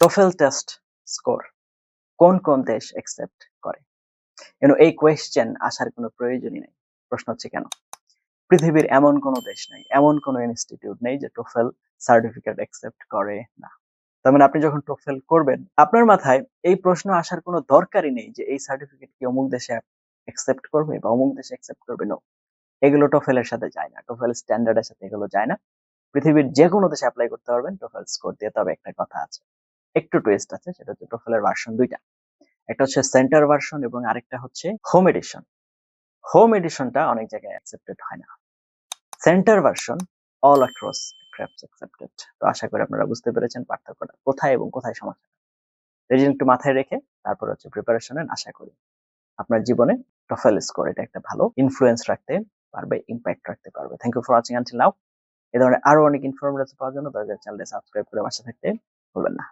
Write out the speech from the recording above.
TOEFL test score কোন কোন দেশ অ্যাকসেপ্ট করে? এই কোয়েশ্চেন আসার কোনো প্রয়োজনই নেই। প্রশ্ন হচ্ছে কেন? পৃথিবীর এমন কোনো দেশ নেই, এমন কোনো ইনস্টিটিউট নেই যে টোফেল সার্টিফিকেট অ্যাকসেপ্ট করে না। তার মানে আপনি যখন টোফেল করবেন, আপনার মাথায় এই প্রশ্ন আসার কোনো দরকারই নেই যে এই সার্টিফিকেট কি অমুক দেশে অ্যাকসেপ্ট করবে বা অমুক দেশে অ্যাকসেপ্ট করবে? না এগুলো টোফেলের সাথে যায় না। টোফেল স্ট্যান্ডার্ডের সাথে এগুলো যায় না। পৃথিবীর যে কোনো দেশে অ্যাপ্লাই করতে পারবেন টোফেল স্কোর দিয়ে। তবে একটা কথা আছে। একটু টুইস্ট আছে, সেটা হচ্ছে টোফেলের ভার্সন দুইটা। একটা হচ্ছে সেন্টার ভার্সন এবং আরেকটা হচ্ছে হোম এডিশন হোম এডিশনটা অনেক জায়গায় অ্যাকসেপ্টেড হয় না। Centre version all across crops accepted তো আশা করি আপনারা বুঝতে পেরেছেন পার্থক্যটা। কোথায় এবং কোথায় সমস্যা? এই একটু মাথায় রেখে তারপর হচ্ছে প্রিপারেশন নেন আশা করি আপনার জীবনে টফেল স্কোর এটা একটা ভালো ইনফ্লুয়েন্স রাখতে পারবে ইম্প্যাক্ট রাখতে পারবে। Thank you for watching until now এ ধরনের আরও অনেক ইনফরমেশন পাওয়ার জন্য দয়া করে চ্যানেলটি সাবস্ক্রাইব করে পাশে থাকতে ভুলবেন না।